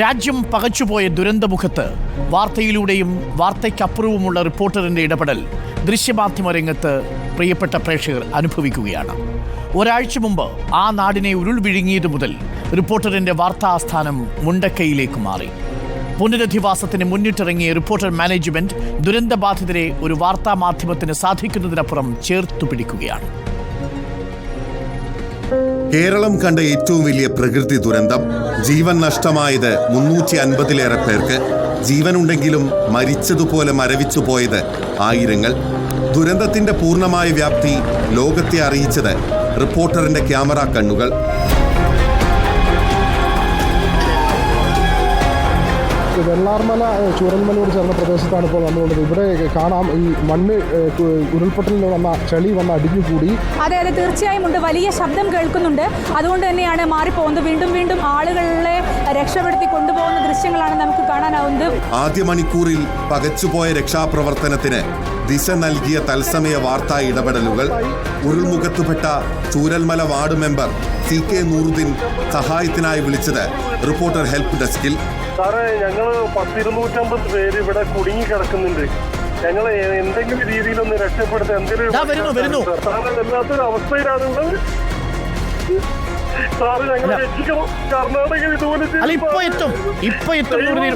രാജ്യം പകച്ചുപോയ ദുരന്തമുഖത്ത് വാർത്തയിലൂടെയും വാർത്തയ്ക്കപ്പുറവുമുള്ള റിപ്പോർട്ടറിന്റെ ഇടപെടൽ ദൃശ്യമാധ്യമ രംഗത്ത് പ്രിയപ്പെട്ട പ്രേക്ഷകർ അനുഭവിക്കുകയാണ്. ഒരാഴ്ച മുമ്പ് ആ നാടിനെ ഉരുൾ വിഴുങ്ങിയതു മുതൽ റിപ്പോർട്ടറിന്റെ വാർത്താസ്ഥാനം മുണ്ടക്കൈയിലേക്ക് മാറി. പുനരധിവാസത്തിന് മുന്നിട്ടിറങ്ങിയ റിപ്പോർട്ടർ മാനേജ്മെന്റ് ദുരന്തബാധിതരെ ഒരു വാർത്താ മാധ്യമത്തിന് സാധിക്കുന്നതിനപ്പുറം ചേർത്തു പിടിക്കുകയാണ്. കേരളം കണ്ട ഏറ്റവും വലിയ പ്രകൃതി ദുരന്തം ജീവൻ നഷ്ടമായത് മുന്നൂറ്റി അൻപതിലേറെ പേർക്ക് ജീവനുണ്ടെങ്കിലും മരിച്ചതുപോലെ മരവിച്ചു പോയത് ആയിരങ്ങൾ. ദുരന്തത്തിന്റെ പൂർണമായ വ്യാപ്തി ലോകത്തെ അറിയിച്ചത് റിപ്പോർട്ടറിന്റെ ക്യാമറ കണ്ണുകൾ. വെള്ളാർമല ചൂരൽമലയോട് ചേർന്ന പ്രദേശത്താണ് ഇപ്പോൾ നമ്മളുള്ളത് ഇവിടെ കാണാം ഈ മണ്ണ് ഉരുൾപൊട്ടലിന് വന്ന ഉരുൾപൊട്ടലിൽ വന്ന അടിഞ്ഞു കൂടി അതെ അതെ തീർച്ചയായും ഉണ്ട്. വലിയ ശബ്ദം കേൾക്കുന്നുണ്ട്. അതുകൊണ്ട് തന്നെയാണ് മാറിപ്പോകുന്നത്. വീണ്ടും വീണ്ടും ആളുകളെ രക്ഷപ്പെടുത്തി കൊണ്ടുപോകുന്ന ദൃശ്യങ്ങളാണ് നമുക്ക് കാണാനാവുന്നത്. ആദ്യ മണിക്കൂറിൽ പകച്ചുപോയ രക്ഷാപ്രവർത്തനത്തിന് ദിശ നൽകിയ തത്സമയ വാർത്താ ഇടപെടലുകൾ. ഉരുൾമുഖത്തുപെട്ട Chooralmala ward member C K Nooruddeen സഹായത്തിനായി വിളിച്ചത് റിപ്പോർട്ടർ ഹെൽപ്പ് ഡെസ്കിൽ. സാറേ ഞങ്ങൾ പത്തിരുന്നൂറ്റമ്പത് പേര് ഇവിടെ കുടുങ്ങി കിടക്കുന്നുണ്ട്. ഞങ്ങൾ എന്തെങ്കിലും രീതിയിലൊന്ന് രക്ഷപ്പെടുത്താൻ എന്തെങ്കിലും. സാറേ വല്ലാത്തൊരു ഞങ്ങളെ രക്ഷിക്കണം. കർണാടക ഇതുപോലെ നൂറുദ്ദീൻ.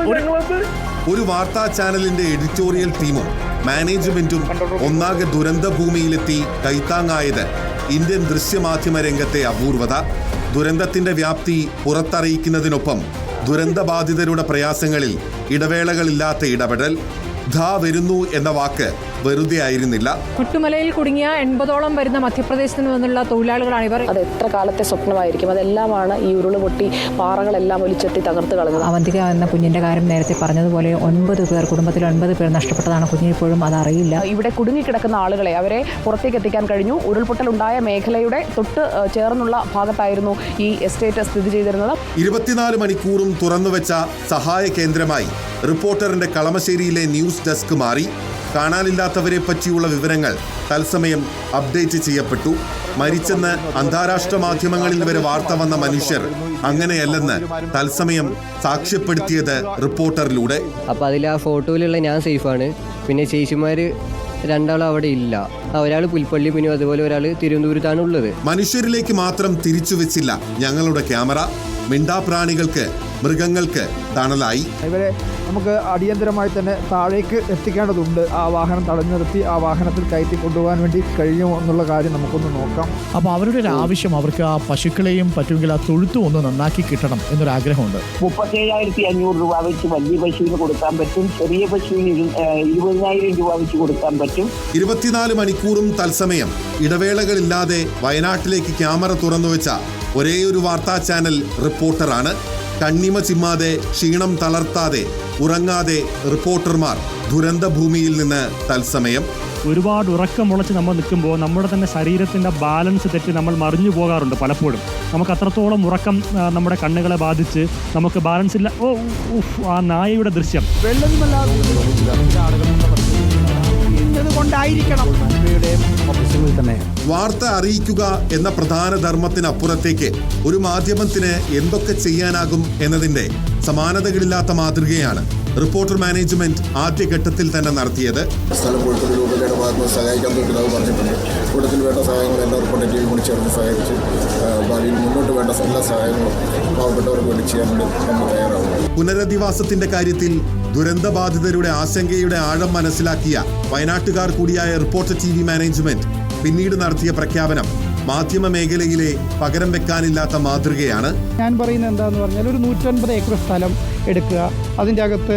ഒരു ഒരു വാർത്താ ചാനലിന്റെ എഡിറ്റോറിയൽ ടീമും മാനേജ്മെന്റും ഒന്നാകെ ദുരന്ത ഭൂമിയിലെത്തി കൈത്താങ്ങായത് ഇന്ത്യൻ ദൃശ്യമാധ്യമ രംഗത്തെ അപൂർവത. ദുരന്തത്തിന്റെ വ്യാപ്തി പുറത്തറിയിക്കുന്നതിനൊപ്പം ദുരന്തബാധിതരുടെ പ്രയാസങ്ങളിൽ ഇടവേളകളില്ലാത്ത ഇടപെടൽ ധാ വരുന്നു എന്ന വാക്ക് വെറുതെ ആയിരുന്നില്ല കുട്ടുമലയിൽ കുടുങ്ങിയ എൺപതോളം വരുന്ന മധ്യപ്രദേശിൽ നിന്നുള്ള തൊഴിലാളികളാണ് ഇവർ. അത് എത്ര കാലത്തെ സ്വപ്നമായിരിക്കും. അതെല്ലാമാണ് ഈ ഉരുൾ പൊട്ടി പാറകളെല്ലാം ഒലിച്ചെത്തി തകർത്ത് കളഞ്ഞത്. അവന്തിക എന്ന കുഞ്ഞിന്റെ കാര്യം നേരത്തെ പറഞ്ഞതുപോലെ ഒൻപത് പേർ കുടുംബത്തിൽ ഒൻപത് പേർ നഷ്ടപ്പെട്ടതാണ് കുഞ്ഞിപ്പോഴും അതറിയില്ല. ഇവിടെ കുടുങ്ങിക്കിടക്കുന്ന ആളുകളെ അവരെ പുറത്തേക്ക് എത്തിക്കാൻ കഴിഞ്ഞു. ഉരുൾപൊട്ടൽ ഉണ്ടായ മേഖലയുടെ തൊട്ട് ചേർന്നുള്ള ഭാഗത്തായിരുന്നു ഈ എസ്റ്റേറ്റ് സ്ഥിതി ചെയ്തിരുന്നത്. ഇരുപത്തിനാല് മണിക്കൂറും തുറന്നുവെച്ച സഹായ കേന്ദ്രമായി റിപ്പോർട്ടറിന്റെ കളമശ്ശേരിയിലെ ന്യൂസ് ഡെസ്ക് മാറി. കാണാനില്ലാത്തവരെ പറ്റിയുള്ള വിവരങ്ങൾ തത്സമയം അപ്ഡേറ്റ് ചെയ്യപ്പെട്ടു. മരിച്ചെന്ന് അന്താരാഷ്ട്ര മാധ്യമങ്ങളിൽ വരെ വാർത്ത വന്ന മനുഷ്യർ അങ്ങനെയല്ലെന്ന് തത്സമയം സാക്ഷ്യപ്പെടുത്തിയത് റിപ്പോർട്ടറിലൂടെ. അപ്പൊ അതിൽ ആ ഫോട്ടോയിലുള്ള ഞാൻ സേഫാണ്. പിന്നെ ചേച്ചിമാർ രണ്ടാളും അവിടെ ഇല്ല. ഒരാൾ പുൽപ്പള്ളി പിന്നെ അതുപോലെ ഒരാൾ തിരുവനന്തപുരത്താണ് ഉള്ളത് മനുഷ്യരിലേക്ക് മാത്രം തിരിച്ചു വെച്ചില്ല ഞങ്ങളുടെ ക്യാമറ. മിണ്ടാപ്രാണികൾക്ക് മൃഗങ്ങൾക്ക് തണലായി. ഇവരെ നമുക്ക് അടിയന്തരമായി തന്നെ താഴേക്ക് എത്തിക്കേണ്ടതുണ്ട്. ആ വാഹനം തടഞ്ഞു നിർത്തി ആ വാഹനത്തിൽ കയറ്റി കൊണ്ടുപോകാൻ വേണ്ടി കഴിയുമോ എന്നുള്ള കാര്യം നമുക്കൊന്ന് നോക്കാം. അപ്പൊ അവരുടെ ഒരു ആവശ്യം അവർക്ക് ആ പശുക്കളെയും പറ്റുമെങ്കിൽ ആ തൊഴുത്തും ഒന്ന് നന്നാക്കി കിട്ടണം എന്നൊരു ആഗ്രഹമുണ്ട് മുപ്പത്തേഴായിരത്തി അഞ്ഞൂറ് രൂപ വെച്ച് വലിയ പശുവിന് കൊടുക്കാൻ പറ്റും. ചെറിയ പശുവിന് ഇരു- ഇരുപതിനായിരം രൂപ വെച്ച് കൊടുക്കാൻ പറ്റും. ഇരുപത്തിനാല് മണിക്കൂറും തത്സമയം ഇടവേളകളില്ലാതെ വയനാട്ടിലേക്ക് ക്യാമറ തുറന്നുവെച്ച ഒരേയൊരു വാർത്താ ചാനൽ റിപ്പോർട്ടറാണ് കണ്ണിമ ചിമ്മാതെ ക്ഷീണം തളർത്താതെ ഉറങ്ങാതെ റിപ്പോർട്ടർമാർ ദുരന്ത ഭൂമിയിൽ നിന്ന് തത്സമയം ഒരുപാട് ഉറക്കം മുളച്ച് നമ്മൾ നിൽക്കുമ്പോൾ നമ്മുടെ തന്നെ ശരീരത്തിന്റെ ബാലൻസ് തെറ്റി നമ്മൾ മറിഞ്ഞു പോകാറുണ്ട് പലപ്പോഴും. നമുക്ക് അത്രത്തോളം ഉറക്കം നമ്മുടെ കണ്ണുകളെ ബാധിച്ച് നമുക്ക് ബാലൻസ് ഇല്ല. ഓ ഉഫ്, ആ നായയുടെ ദൃശ്യം. കൊണ്ടായിരിക്കണം. വാർത്ത അറിയിക്കുക എന്ന പ്രധാന ധർമ്മത്തിനപ്പുറത്തേക്ക് ഒരു മാധ്യമത്തിന് എന്തൊക്കെ ചെയ്യാനാകും എന്നതിന്റെ സമാനതകളില്ലാത്ത മാതൃകയാണ് റിപ്പോർട്ടർ മാനേജ്മെന്റ് ആദ്യഘട്ടത്തിൽ തന്നെ നടത്തിയത്. സ്ഥലം കോഴിക്കോട് രൂപതയുടെ ഭാഗത്ത് സഹായിക്കാൻ പറ്റുന്നത് പറഞ്ഞിട്ടുണ്ട്. കൂട്ടത്തിൽ വേണ്ട സഹായങ്ങൾ എല്ലാവർക്കും റിപ്പോർട്ടിംഗ് ടീമും കൂടി ചേർന്ന് സഹായിച്ച് ഭാവിയിൽ മുന്നോട്ട് വേണ്ട എല്ലാ സഹായങ്ങളും പാവപ്പെട്ടവർക്ക് വേണ്ടി ചെയ്യാൻ വേണ്ടി നമ്മൾ തയ്യാറാവുന്നു. പുനരധിവാസത്തിന്റെ കാര്യത്തിൽ ദുരന്തബാധിതരുടെ ആശങ്കയുടെ ആഴം മനസ്സിലാക്കിയ വയനാട്ടുകാർ കൂടിയായ റിപ്പോർട്ടർ ടി വി മാനേജ്മെന്റ് പിന്നീട് നടത്തിയ പ്രഖ്യാപനം മാധ്യമ മേഖലയിലെ പകരം വെക്കാനില്ലാത്ത മാതൃകയാണ്. ഞാൻ പറയുന്നത് എന്താന്ന് പറഞ്ഞാൽ ഒരു നൂറ്റൻപത് ഏക്കർ സ്ഥലം എടുക്കുക. അതിന്റെ അകത്ത്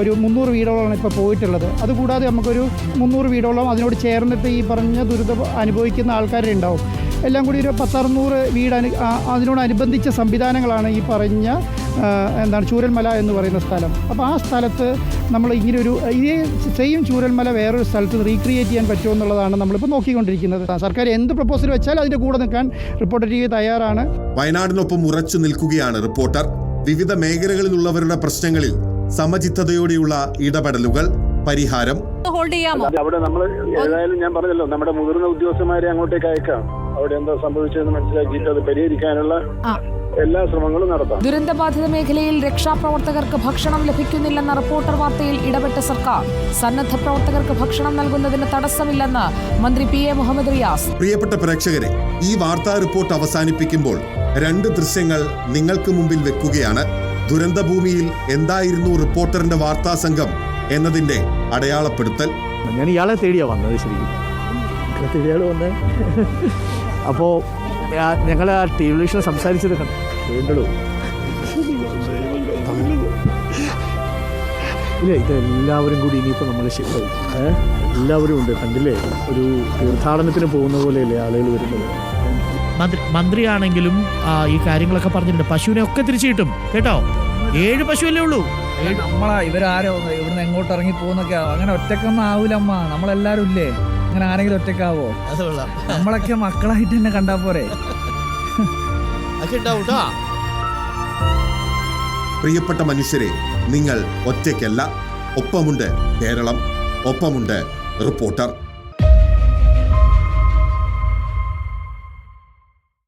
ഒരു മുന്നൂറ് വീടോളമാണ് ഇപ്പോൾ പോയിട്ടുള്ളത്. അതുകൂടാതെ നമുക്കൊരു മുന്നൂറ് വീടോളം അതിനോട് ചേർന്നിട്ട് ഈ പറഞ്ഞ ദുരിതം അനുഭവിക്കുന്ന ആൾക്കാരുണ്ടാവും. എല്ലാം കൂടി ഒരു പത്തറുന്നൂറ് വീട് അനു അതിനോടനുബന്ധിച്ച സംവിധാനങ്ങളാണ് ഈ പറഞ്ഞ എന്താണ് ചൂരൽമല എന്ന് പറയുന്ന സ്ഥലം. അപ്പോൾ ആ സ്ഥലത്ത് നമ്മൾ ഇങ്ങനെ ഒരു ഇതേ സെയിം ചൂരൽമല വേറൊരു സ്ഥലത്ത് റീക്രിയേറ്റ് ചെയ്യാൻ പറ്റുമോ എന്നുള്ളതാണ് നമ്മളിപ്പോൾ നോക്കിക്കൊണ്ടിരിക്കുന്നത്. സർക്കാർ എന്ത് പ്രപ്പോസൽ വെച്ചാൽ അതിന്റെ കൂടെ നിൽക്കാൻ റിപ്പോർട്ടർ ടി വി തയ്യാറാണ്. വയനാടിനൊപ്പം ഉറച്ചു നിൽക്കുകയാണ് റിപ്പോർട്ടർ വിവിധ മേഖലകളിലുള്ളവരുടെ പ്രശ്നങ്ങളിൽ സമചിത്തതയോടെയുള്ള ഇടപെടലുകൾ. പരിഹാരം. ഹോൾഡ് ചെയ്യാമോ? അവിടെ നമ്മൾ ഏതായാലും ഞാൻ പറഞ്ഞല്ലോ നമ്മുടെ മുതിർന്ന ഉദ്യോഗസ്ഥന്മാരെ അങ്ങോട്ടേക്ക് അയക്കാം. അവിടെ എന്താ സംഭവിച്ചതെന്ന് മനസ്സിലാക്കിയിട്ട് അത് പരിഹരിക്കാനുള്ള എല്ലാ ശ്രമങ്ങളും നടത്താം. ദുരന്തബാധിത മേഖലയിൽ രക്ഷാപ്രവർത്തകർക്ക് ഭക്ഷണം ലഭിക്കുന്നില്ലെന്ന റിപ്പോർട്ടർ വാർത്തയിൽ ഇടപെട്ട സർക്കാർ. സന്നദ്ധ പ്രവർത്തകർക്ക് ഭക്ഷണം നൽകുന്നതിന് തടസ്സമില്ലെന്ന് മന്ത്രി പി എ മുഹമ്മദ് റിയാസ്. പ്രിയപ്പെട്ട പ്രേക്ഷകരെ ഈ വാർത്താ റിപ്പോർട്ട് അവസാനിപ്പിക്കുമ്പോൾ രണ്ട് ദൃശ്യങ്ങൾ നിങ്ങൾക്ക് മുമ്പിൽ വെക്കുകയാണ്. ദുരന്തഭൂമിയിൽ എന്തായിരുന്നു റിപ്പോർട്ടറിന്റെ വാർത്താ സംഘം എന്നതിന്റെ അടയാളപ്പെടുത്തൽ. ഞാൻ ഇയാളെ തേടിയാ വന്നത് ശരിക്കും. അപ്പോൾ ഞങ്ങൾ ആ ടെലിവിഷനിൽ സംസാരിച്ചത് കണ്ടു. വേണ്ടല്ലോ ഇല്ല ഇത് എല്ലാവരും കൂടി ഇനിയിപ്പോൾ നമ്മൾ ഏ എല്ലാവരും ഉണ്ട്. കണ്ടില്ലേ? ഒരു തീർത്ഥാടനത്തിന് പോകുന്ന പോലെയല്ലേ ആളുകൾ വരുന്നത്. മന്ത്രി മന്ത്രിയാണെങ്കിലും ഈ കാര്യങ്ങളൊക്കെ പറഞ്ഞിട്ടുണ്ട്. പശുവിനെ ഒക്കെ തിരിച്ചു കിട്ടും. കേട്ടോ? ഏഴ് പശുവല്ലേ ഉള്ളൂ. നമ്മളാ ഇവരാരോ? ഇവിടുന്ന് എങ്ങോട്ട് ഇറങ്ങി പോകുന്നൊക്കെയാ അങ്ങനെ ഒറ്റക്കൊന്നും ആവൂലമ്മ. നമ്മളെല്ലാരും ഇല്ലേ? അങ്ങനെ ആരെങ്കിലും ഒറ്റക്കാവോ നമ്മളൊക്കെ മക്കളായിട്ട് തന്നെ കണ്ടാ പോരെ. ഉണ്ടാവും പ്രിയപ്പെട്ട മനുഷ്യരെ നിങ്ങൾ ഒറ്റയ്ക്കല്ല. ഒപ്പമുണ്ട് കേരളം ഒപ്പമുണ്ട് റിപ്പോർട്ടർ.